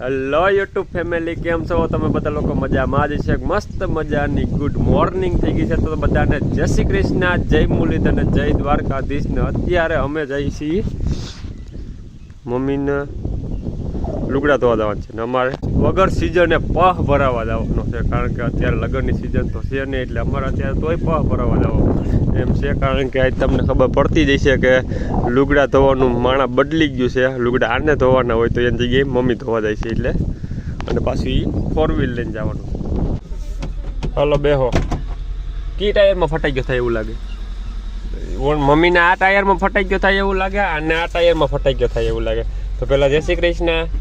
Hello YouTube family કેમ છો? તમે બધા લોકો મજામાં જ છે. મસ્ત મજાની ગુડ મોર્નિંગ થઈ ગઈ છે. તો બધાને જય શ્રી કૃષ્ણ, જય મુરલીધર અને જય દ્વારકાધીશને. અત્યારે અમે જઈએ છીએ મમ્મીને લુગડા ધોવા જવાનું છે. ને અમારે વગર સિઝને પહ ભરાવા જવાનો છે. કારણ કે અત્યારે લગ્નની સિઝન તો છે નહીં એટલે અમારે અત્યારે તોય પહ ભરાવા જવાનું એમ છે કારણ કે આજ તમને ખબર પડતી જ છે કે લુગડા ધોવાનું માણા બદલી ગયું છે. લુગડા આને ધોવાના હોય તો એની જગ્યાએ મમ્મી ધોવા જાય છે એટલે. અને પાછું ફોર વ્હીલ લઈને જવાનું. હલો, બેહો. કી ટાયરમાં ફટાઈ ગયો થાય એવું લાગે? મમ્મીને આ ટાયરમાં ફટાઈ ગયો થાય એવું લાગે? અને આ ટાયરમાં ફટાઈ ગયો થાય એવું લાગે? તો પેલા જય શ્રી કૃષ્ણ.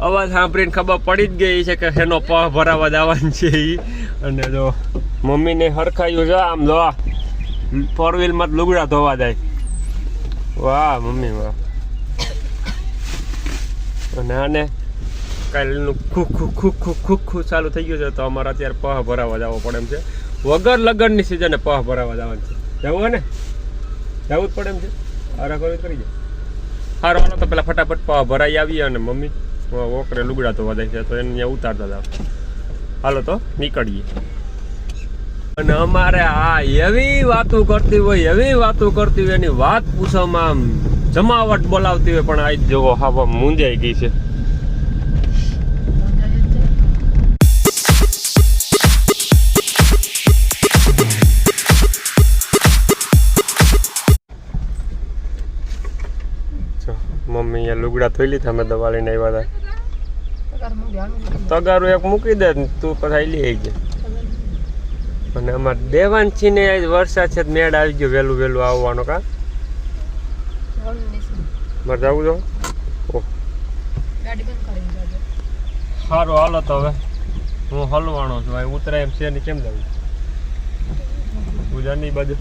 અવાજ સાંભળીને ખબર પડી જ ગઈ છે કે એનો પહ ભરાવા જવાનું છે અને જો મમ્મીને હરખાયું છે, આમ જો ફોર વ્હીલમાં લુગડા ધોવા જાય. વાહ, મમ્મી, વાહ. અને આને કાલનું ખુક ખુક ખુક ખુક ચાલુ થઈ ગયું છે, તો અમારે અત્યારે પહ ભરાવા જવો પડે એમ છે. વગર લગ્નની સિઝને પહ ભરાવા જવાનું છે. જવું ને? જવું જ પડે એમ છે. આરા કરી જાય હાલો તો પેલા ફટાફટ ભરાઈ આવી અને મમ્મી ઓકરે લુગડા તો જાય છે, તો એને ઉતારતા હતા. હાલો તો, નીકળીએ. અને અમારે આ એવી વાતો કરતી હોય, એવી વાતો કરતી હોય, એની વાત પૂછવામાં આમ જમાવટ બોલાવતી હોય, પણ આજ જોવો, હવા મૂંઝાઈ ગઈ છે. અહીંયા થઈ લીધા, અમે દવા લઈને આવ્યા હતા તગારું એક મૂકી દે તું પછી લઈ આવી અને અમારે દેવાન છીને વરસાદ છે મેળ આવી ગયો વહેલું વહેલું આવવાનો કા? મારે જવું જો સારું હાલો તો હવે. હું હલવાનો છું અહીં ઉતરાય એમ છે ને કેમ જવું? પૂજાની બાજુ.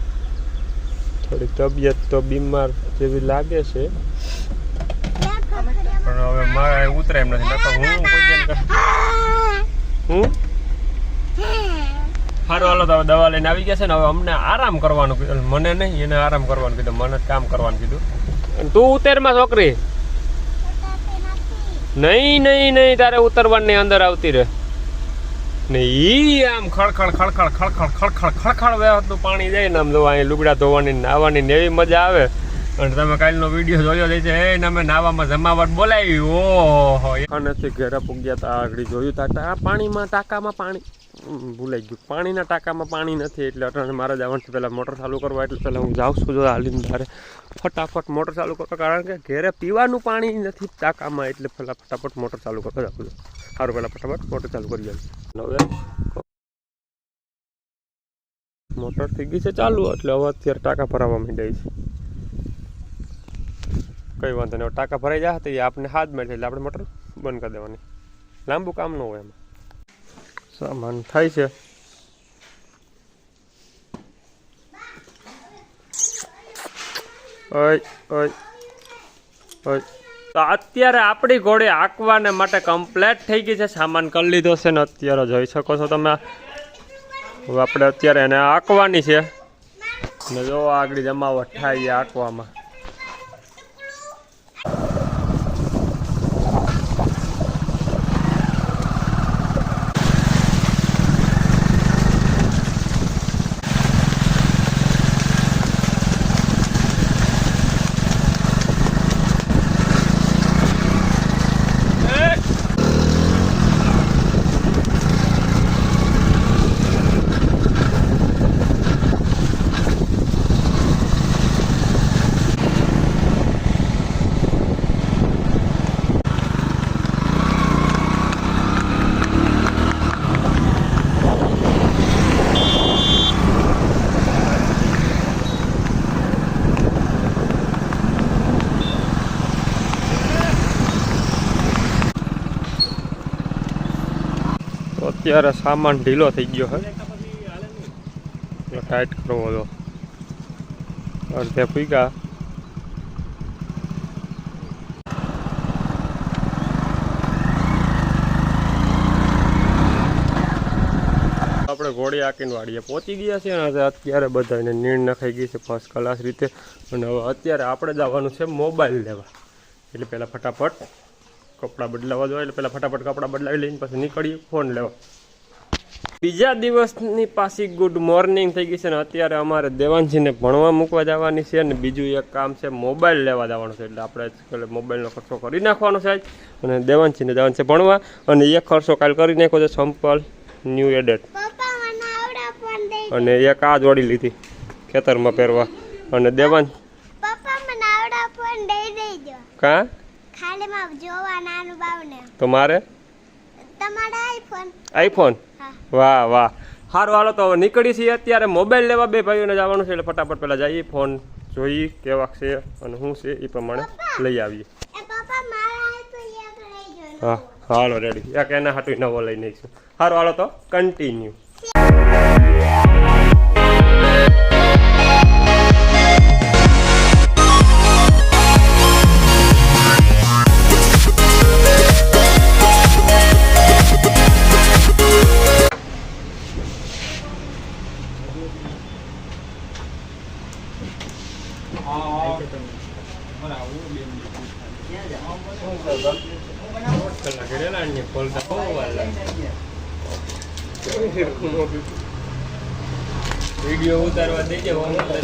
થોડી તબિયત તો બીમાર જેવી લાગે છે. હવે મારે અહીં ઉતરાય એમ નથી. નકર હું કોઈ દિન હું? સારું હાલો તો દવા લઈને આવી ગયા છે ને હવે અમને આરામ કરવાનું કીધું. મને નહીં એને આરામ કરવાનું કીધું. મને કામ કરવાનું કીધું. તું તું ઉતેરમાં છોકરી? નહીં નહીં નહીં તારે ઉતરવાની અંદર આવતી રહે. ને ઈ આમ ખળખળ ખળખળ ખળખળ ખળખળ ખળખળ વહેતું પાણી જાય ને આમ જોવા અહીં લુગડા ધોવાની નાવાની ને એવી મજા આવે. અને તમે કાલનો વીડિયો જોયો છે એને અમે નાવામાં જમાવટ બોલાવી. ઓહો નથી ઘરે પૂગ્યા તા, આગળ જોયું તા આ પાણીમાં, ટાંકામાં પાણી. ભૂલાઈ ગયું. પાણીના ટાંકામાં પાણી નથી, એટલે અટાણે મારે જવાનું છે પહેલાં મોટર ચાલુ કરવા, એટલે પહેલાં હું જાઉં છું જો હાલીને તારે ફટાફટ મોટર ચાલુ કરવા, કારણ કે ઘરે પીવાનું પાણી નથી ટાંકામાં, એટલે પહેલાં ફટાફટ મોટર ચાલુ કરવા જાઉં છું. સારું, પહેલાં ફટાફટ મોટર ચાલુ કરી જાય હવે મોટર થઈ ગઈ છે ચાલુ, એટલે હવે અત્યારે ટાંકા ભરાવા માંડ્યા છે. કઈ વાંધો નહીં. ટાંકા ભરાઈ જાય તો એ આપણે હાથ મેળ એટલે આપણે મોટર બંધ કરી દેવાની. લાંબુ કામ ન હોય એમાં. સામાન થાય છે. ઓય તો અત્યારે આપણી ઘોડી આંકવાને માટે કમ્પ્લેટ થઈ ગઈ છે. સામાન કરી લીધો છે ને અત્યારે જોઈ શકો છો તમે. હવે આપણે અત્યારે એને આંકવાની છે. ને જો આગળ જમાવટ થાય આંકવામાં અત્યારે સામાન ઢીલો થઈ ગયો છે ટાઈટ કરવો હતો. અડધે પૂગ્યા. આપણે ઘોડી આકીને વાડીએ પહોંચી ગયા છે અને અત્યારે બધાને નીણ નખાઈ ગઈ છે ફર્સ્ટ ક્લાસ રીતે. અને હવે અત્યારે આપણે જવાનું છે મોબાઈલ લેવા. એટલે પહેલાં ફટાફટ કપડાં બદલાવા જોઈએ એટલે પહેલાં ફટાફટ કપડાં બદલાવી લઈને પછી નીકળીએ. ફોન લેવા. બીજા દિવસની પાછી ગુડ મોર્નિંગ થઈ ગઈ છે ને અત્યારે અમારે દેવાંશીને ભણવા મૂકવા જવાની છે અને બીજું એક કામ છે મોબાઈલ લેવા જવાનું છે. એટલે આપણે મોબાઈલનો ખર્ચો કરી નાખવાનો છે અને દેવાંશીને જવાનું છે ભણવા. અને એક ખર્ચો કાલ કરી નાખ્યો છે સંપલ ન્યૂ એડેટ અને એક આ જોડી લીધી ખેતરમાં પહેરવા. અને દેવાન કાં? ખાલી માં જોવા નાનું બાવને. તો મારે? તમારા આઈફોન આઈફોન વાહ વાહ. સારું હાલો તો નીકળી છીએ અત્યારે મોબાઈલ લેવા બે ભાઈઓને જવાનું છે એટલે ફટાફટ પહેલાં જઈએ ફોન જોઈએ કેવા છે અને શું છે એ પ્રમાણે લઈ આવીએ. હા હાલો રેડી એક એના હાટું નવો લઈ નાખીશું સારું હાલો તો કન્ટિન્યુ વીડિયો ઉતારવા દેજે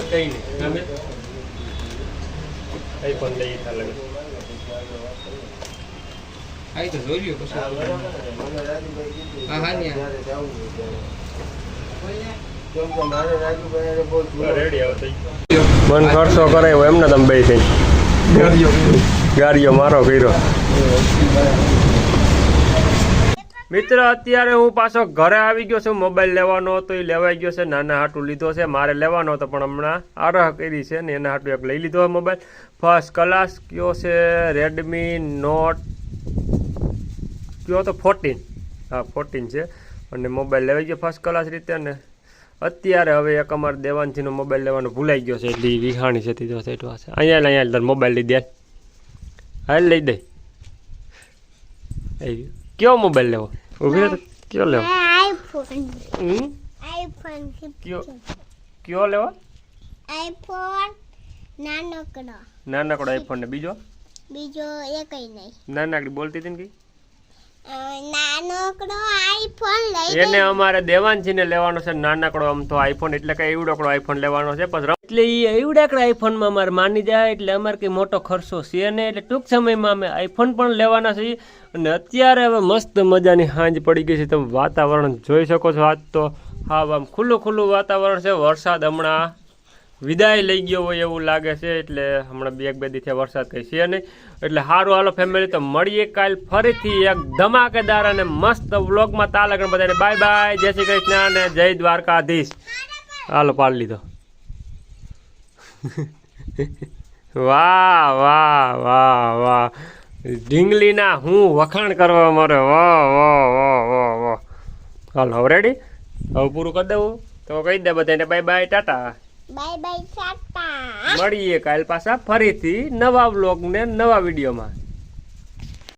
કઈ નહીં કઈ પણ લઈ ચાલે. આવી તો જોઈ લ્યો પછી. હા હા ન્યા. રેડી આવો થઈ મન ખર્ચો કરાયો એમને તમે બે થઈ ગાડીઓ મારો કર્યો. મિત્ર અત્યારે હું પાછો ઘરે આવી ગયો છું. મોબાઈલ લેવાનો હતો એ લેવાઈ ગયો છે. નાના હાટું લીધો છે. મારે લેવાનો હતો પણ હમણાં આરહ કરી છે ને એના હાટું એક લઈ લીધો મોબાઈલ. ફર્સ્ટ ક્લાસ કયો છે? રેડમી નોટ કયો તો ફોર્ટીન હા ફોર્ટીન છે. અને મોબાઈલ લેવાઈ ગયો ફર્સ્ટ ક્લાસ રીતે ને. અત્યારે હવે એક અમારે દેવાનજીનો મોબાઈલ લેવાનો ભૂલાઈ ગયો છે એટલે વિહાણી છે તીધો સાઈડ પાસે અહીંયા અહીંયા તાર મોબાઈલ લઈ દે. હાલ લઈ દે. કયો મોબાઈલ લેવો? ઊભી કયો લેવો? કયો કયો લેવો? આઈફોન નાનકડો. નાનકડો આઈફોન ને બીજો? બીજો એકય નહીં. નાનકડી બોલતી હતી ને કઈ? નાનકડો આઈફોન લઈ એને અમારે દેવાનજીને લેવાનો છે નાનકડો આમ તો આઈફોન એટલે કે એવડોકડો આઈફોન લેવાનો છે પણ એટલે એ એવડાકડા આઈફોનમાં અમારે માની જાય એટલે અમારે કંઈ મોટો ખર્ચો છે ને એટલે ટૂંક સમયમાં અમે આઈફોન પણ લેવાના છીએ. અને અત્યારે હવે મસ્ત મજાની સાંજ પડી ગઈ છે તમે વાતાવરણ જોઈ શકો છો આજ તો. હા આમ ખુલ્લું ખુલ્લું વાતાવરણ છે વરસાદ હમણાં વિદાય લઈ ગયો હોય એવું લાગે છે, એટલે હમણાં બે બે દિવસે વરસાદ કંઈ છે નહીં. એટલે સારું હાલો ફેમિલી તો મળીએ કાલ ફરીથી એક ધમાકેદાર અને મસ્ત વ્લોગમાં. તાલક બધાને બાય બાય જય શ્રી કૃષ્ણ અને જય દ્વારકાધીશ. હાલો, પાડ લીધો. વાહ વાહ વાહ વાહ. ઢીંગલીના હું વખાણ કરવા મારે? વાહ વાહ વાહ વાહ વાહ. હાલો, હવે રેડી હવે પૂરું કરી દઉં તો કહી દે બધાને bye bye tata. Bye bye મળીએ કાલ પાછા ફરીથી નવા વ્લોગ ને નવા વિડીયોમાં.